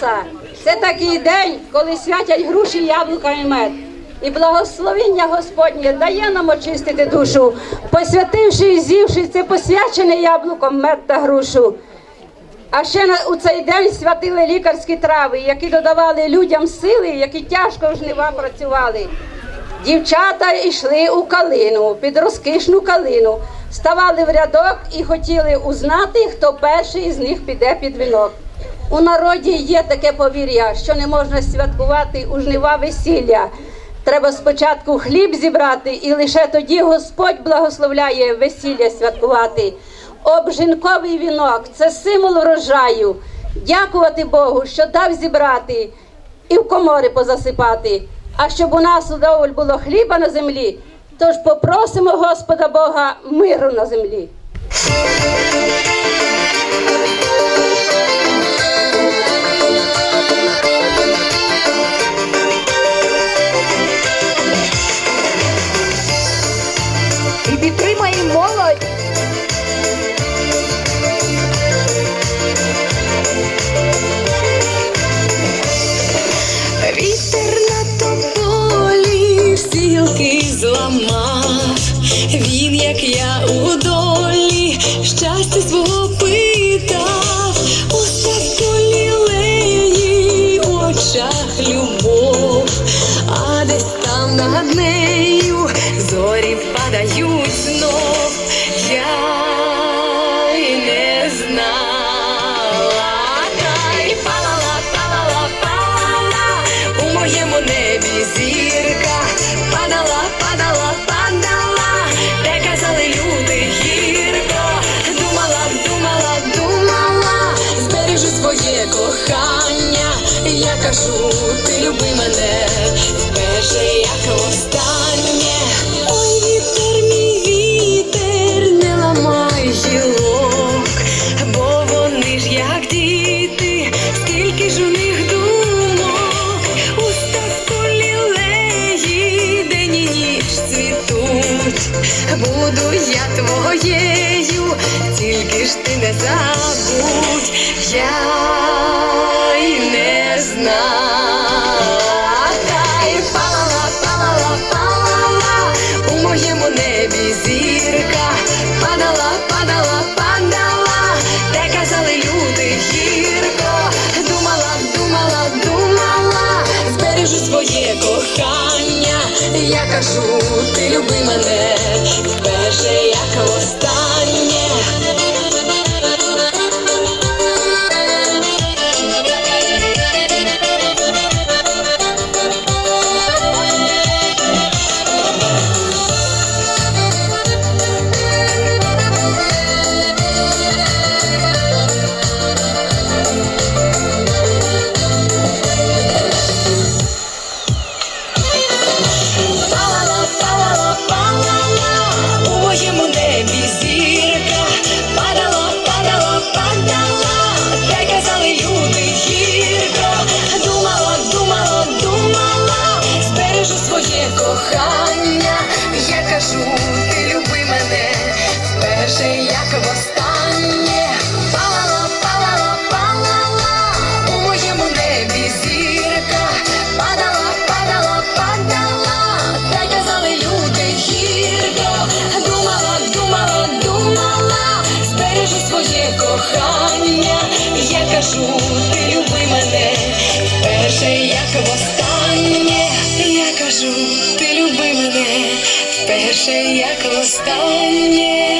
Спаса. Це такий день, коли святять груші, яблука і мед. І благословіння Господнє дає нам очистити душу, посвятивши і з'ївши це посвячене яблуком мед та грушу. А ще у цей день святили лікарські трави, які додавали людям сили, які тяжко в жнива працювали. Дівчата йшли у калину, під розкішну калину, ставали в рядок і хотіли узнати, хто перший із них піде під вінок. У народі є таке повір'я, що не можна святкувати у жнива весілля. Треба спочатку хліб зібрати, і лише тоді Господь благословляє весілля святкувати. Обжинковий вінок це символ врожаю. Дякувати Богу, що дав зібрати і в комори позасипати. А щоб у нас удоволь було хліба на землі, тож попросимо Господа Бога миру на землі. Зламав, він, як я у долі, щастя свого питав, твоєю, тільки ж ти не забудь, я й не й палала, палала, палала, у моєму небі зірка, падала, падала, падала, де казали люди гірко, думала, думала, думала, збережу своє кохання, я кажу, як востаннє, палала, палала, у моєму небі зірка, падала, падала, падала, де казали люди гірко, думала, думала, думала, збережу своє кохання, я кажу, ти люби мене, вперше як востаннє, я кажу, ти люби мене, вперше як востаннє.